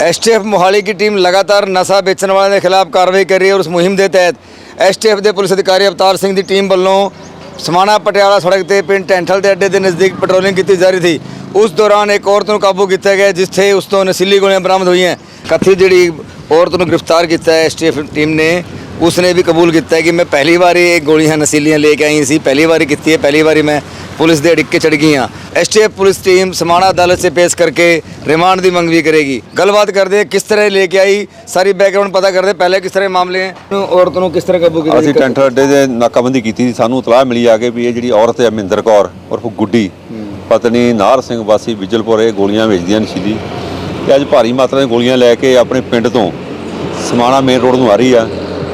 STF Mohali की team लगातार नशा बेचने वालों के खिलाफ कार्रवाई कर रही है और उस मुहिम के तहत एसटीएफ ਦੇ ਪੁਲਿਸ ਅਧਿਕਾਰੀ ਅਵਤਾਰ ਸਿੰਘ ਦੀ ਟੀਮ ਵੱਲੋਂ ਸਮਾਣਾ ਪਟਿਆਲਾ ਸੜਕ ਤੇ ਪਿੰਡ ਟੈਂਠਲ ਦੇ ਅੱਡੇ ਦੇ ਨਜ਼ਦੀਕ ਪੈਟਰੋਲਿੰਗ ਕੀਤੀ ਜਾ ਰਹੀ ਸੀ ਉਸ ਦੌਰਾਨ ਇੱਕ ਔਰਤ ਨੂੰ ਕਾਬੂ ਕੀਤਾ ਗਿਆ ਜਿਸ ਤੇ ਉਸ ਤੋਂ ਨਸ਼ੀਲੀ ਗੋਲੀਆਂ ਬਰਾਮਦ ਹੋਈਆਂ ਕਥਿਤ ਜਿਹੜੀ ਔਰਤ ਨੂੰ ਗ੍ਰਿਫਤਾਰ ਕੀਤਾ ਹੈ ਐਸਟੀਐਫ ਟੀਮ ਨੇ ਉਸਨੇ ਵੀ ਕਬੂਲ ਕੀਤਾ ਹੈ ਕਿ ਮੈਂ ਪਹਿਲੀ ਵਾਰੀ ਇਹ ਗੋਲੀਆਂ ਨਸ਼ੀਲੀਆਂ ਲੈ ਕੇ ਆਈ ਸੀ ਪਹਿਲੀ ਵਾਰੀ ਕੀਤੀ ਹੈ ਪਹਿਲੀ ਵਾਰੀ ਮੈਂ ਪੁਲਿਸ ਦੇ ਅੜਿੱਕੇ ਚੜ ਗਈ ਹਾਂ। ਐਸਟੀਐਫ ਪੁਲਿਸ ਟੀਮ ਸਮਾਣਾ ਅਦਾਲਤ ਸੇ ਪੇਸ਼ ਕਰਕੇ ਰਿਮਾਂਡ ਦੀ ਮੰਗ ਵੀ ਕਰੇਗੀ। ਗੱਲਬਾਤ ਕਰਦੇ ਕਿਸ ਤਰ੍ਹਾਂ ਲੈ ਕੇ ਆਈ ਸਾਰੀ ਬੈਕਗ੍ਰਾਉਂਡ ਪਤਾ ਕਰਦੇ ਪਹਿਲੇ ਕਿਸ ਤਰ੍ਹਾਂ ਮਾਮਲੇ ਹੈ? ਔਰਤ ਨੂੰ ਕਿਸ ਤਰ੍ਹਾਂ ਕਾਬੂ ਕੀਤਾ ਅਸੀਂ ਟੈਂਟਰ ਅੱਡੇ ਦੇ ਨਾਕਾਬੰਦੀ ਕੀਤੀ ਸੀ ਸਾਨੂੰ ਇਤਲਾਹ ਮਿਲੀ ਆ ਕੇ ਵੀ ਇਹ ਜਿਹੜੀ ਔਰਤ ਹੈ ਮਹਿੰਦਰ ਕੌਰ ਉਰਫ ਗੁੱਡੀ ਪਤਨੀ ਨਾਰ ਸਿੰਘ ਵਾਸੀ ਵਿਜਲਪੁਰ ਇਹ ਗੋਲੀਆਂ ਵੇਚਦੀਆਂ ਨਸ਼ੀਲੀ। ਤੇ ਅੱਜ ਭਾਰੀ ਮਾਤਰਾ ਦੀਆਂ ਗੋਲੀਆਂ ਲੈ ਕੇ ਆਪਣੇ ਪਿੰਡ ਤੋਂ ਸਮਾਣਾ ਮੇਨ ਰੋਡ ਨੂੰ ਆ ਰਹੀ ਆ।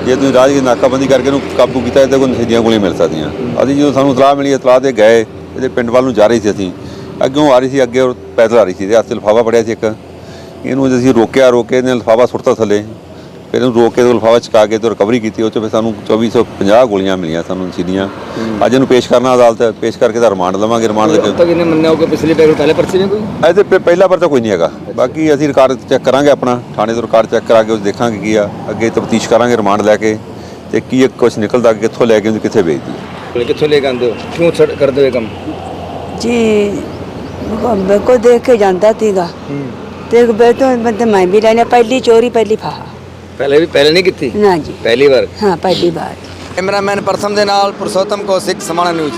ਜੇ ਤੁਸੀਂ ਰਾਜ ਦੀ ਨਾਕਾਬੰਦੀ ਕਰਕੇ ਇਹਨੂੰ ਕਾਬੂ ਕੀਤਾ, ਇਹਦੇ ਕੋਲ ਨਸ਼ੀਲੀਆਂ ਗੋਲੀਆਂ ਮਿਲ ਸਕਦੀਆਂ। ਅਸੀਂ ਜਦੋਂ ਸਾਨੂੰ ਇਤਲਾਹ ਮਿਲੀ, ਇਤਲਾਹ ਤੇ ਗਏ, ਇਹਦੇ ਪਿੰਡ ਵੱਲ ਨੂੰ ਜਾ ਰਹੀ ਸੀ ਅਸੀਂ। ਅੱਗੋਂ ਆ ਰਹੀ ਸੀ, ਅੱਗੇ ਉਹ ਪੈਦਲ ਆ ਰਹੀ ਸੀ, ਇਹਦੇ ਹੱਥ 'ਚ ਲਿਫਾਫਾ ਫੜਿਆ ਸੀ ਇੱਕ। ਇਹਨੂੰ ਜਦੋਂ ਅਸੀਂ ਰੋਕਿਆ, ਰੋਕੇ ਇਹਨੇ ਲਿਫਾਫਾ ਸੁੱਟਤਾ ਥੱਲੇ। ਫਿਰ ਉਹਨੂੰ ਰੋਕ ਕੇ ਉਹ ਲਫਾਫਾ ਚਕਾ ਕੇ ਤੇ ਰਿਕਵਰੀ ਕੀਤੀ ਉਹ ਚ ਫਿਰ ਸਾਨੂੰ 2450 ਗੋਲੀਆਂ ਮਿਲੀਆਂ ਸਾਨੂੰ ਸੀਨੀਆਂ ਅੱਜ ਇਹਨੂੰ ਪੇਸ਼ ਕਰਨਾ ਅਦਾਲਤ ਪੇਸ਼ ਕਰਕੇ ਤਾਂ ਰਿਮਾਂਡ ਲਵਾਂਗੇ ਰਿਮਾਂਡ ਦੇ ਤੱਕ ਇਹਨੇ ਮੰਨਿਆ ਹੋਊਗਾ ਪਿਛਲੇ ਪੈਰ ਪਹਿਲੇ ਪਰਚੇ ਨੇ ਕੋਈ? ਅਜੇ ਤੇ ਪਹਿਲਾ ਪਰਚਾ ਕੋਈ ਨਹੀਂ ਹੈਗਾ। ਬਾਕੀ ਅਸੀਂ ਰਿਕਾਰਡ ਚੈੱਕ ਕਰਾਂਗੇ ਆਪਣਾ ਥਾਣੇ ਤੋਂ ਰਿਕਾਰਡ ਚੈੱਕ ਕਰਾ ਕੇ ਉਹ ਦੇਖਾਂਗੇ ਕੀ ਆ। ਅੱਗੇ ਤਫਤੀਸ਼ ਕਰਾਂਗੇ ਰਿਮਾਂਡ ਲੈ ਕੇ ਤੇ ਕੀ ਕੁਝ ਨਿਕਲਦਾ ਕਿੱਥੋਂ ਲੈ ਕੇ ਉਹਨੂੰ ਕਿੱਥੇ ਵੇਚਦੀ ਕਿੱਥੋਂ ਲੈ ਕੇ ਆਂਦੇ ਹੋ? ਕਿਉਂ ਛੱਡ ਕਰਦੇ ਹੋ ਕੰਮ? ਜੀ ਕੋ ਦੇਖ ਕੇ ਜਾਂਦਾ ਤੀਗਾ ਤੇ ਬੇਟੋ ਬੰਦੇ ਮੈਂ ਵੀ ਲੈਣਾ ਪਹਿਲੀ ਚੋਰੀ ਪਹਿਲੀ ਫਾਹਾ। ਪਹਿਲੇ ਵੀ ਪਹਿਲੇ ਨਹੀਂ ਕੀਤੀ? ਨਾ ਪਹਿਲੀ ਵਾਰ? ਹਾਂ ਪਹਿਲੀ ਵਾਰ। ਕੈਮਰਾਮੈਨ ਪਰਸਮ ਦੇ ਨਾਲ ਪੁਰਸ਼ੋਤਮ ਕੌਸਿਕ ਸਮਾਣਾ ਨਿਊਜ਼।